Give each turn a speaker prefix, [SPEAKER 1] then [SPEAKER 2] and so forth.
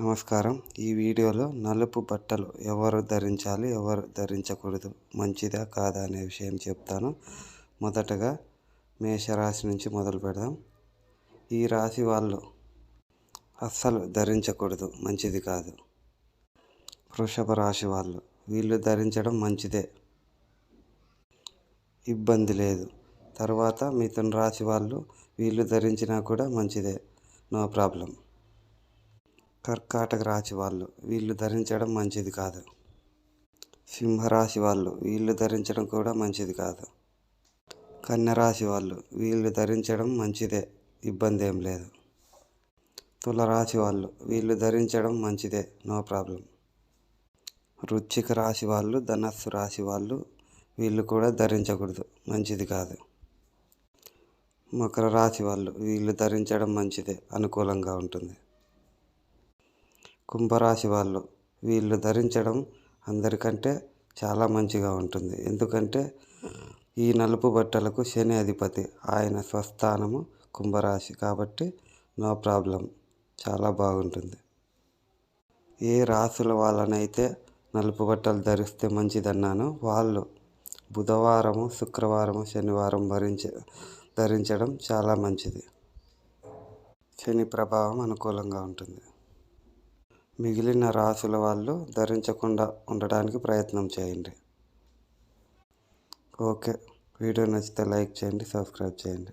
[SPEAKER 1] నమస్కారం. ఈ వీడియోలో నలుపు బట్టలు ఎవరు ధరించాలి ఎవరు ధరించకూడదు మంచిదా కాదా అనే విషయం చెప్తాను. మొదటగా మేషరాశి నుంచి మొదలు పెడదాం. ఈ రాశి వాళ్ళు అస్సలు ధరించకూడదు మంచిది కాదు. వృషభ రాశి వాళ్ళు వీళ్ళు ధరించడం మంచిదే. ఇబ్బంది లేదు. తర్వాత మిథున రాశి వాళ్ళు వీళ్ళు ధరించినా కూడా మంచిదే. No problem. కర్కాటక రాశి వాళ్ళు వీళ్ళు ధరించడం మంచిది కాదు. సింహరాశి వాళ్ళు వీళ్ళు ధరించడం కూడా మంచిది కాదు. కన్యరాశి వాళ్ళు వీళ్ళు ధరించడం మంచిదే ఇబ్బంది ఏం లేదు. తులరాశి వాళ్ళు వీళ్ళు ధరించడం మంచిదే నో ప్రాబ్లం. వృచ్చిక రాశి వాళ్ళు ధనస్సు రాశి వాళ్ళు వీళ్ళు కూడా ధరించకూడదు మంచిది కాదు. మకర రాశి వాళ్ళు వీళ్ళు ధరించడం మంచిదే అనుకూలంగా ఉంటుంది. కుంభరాశి వాళ్ళు వీళ్ళు ధరించడం అందరికంటే చాలా మంచిగా ఉంటుంది. ఎందుకంటే ఈ నలుపు బట్టలకు శని అధిపతి. ఆయన స్వస్థానము కుంభరాశి కాబట్టి నో ప్రాబ్లం. చాలా బాగుంటుంది. ఏ రాసుల వాళ్ళనైతే నలుపు బట్టలు ధరిస్తే మంచిదన్నానో వాళ్ళు బుధవారము శుక్రవారము శనివారం భరించ ధరించడం చాలా మంచిది. శని ప్రభావం అనుకూలంగా ఉంటుంది. మిగిలిన రాసుల వాళ్ళు ధరించకుండా ఉండడానికి ప్రయత్నం చేయండి. ఓకే. వీడియో నచ్చితే లైక్ చేయండి సబ్స్క్రైబ్ చేయండి.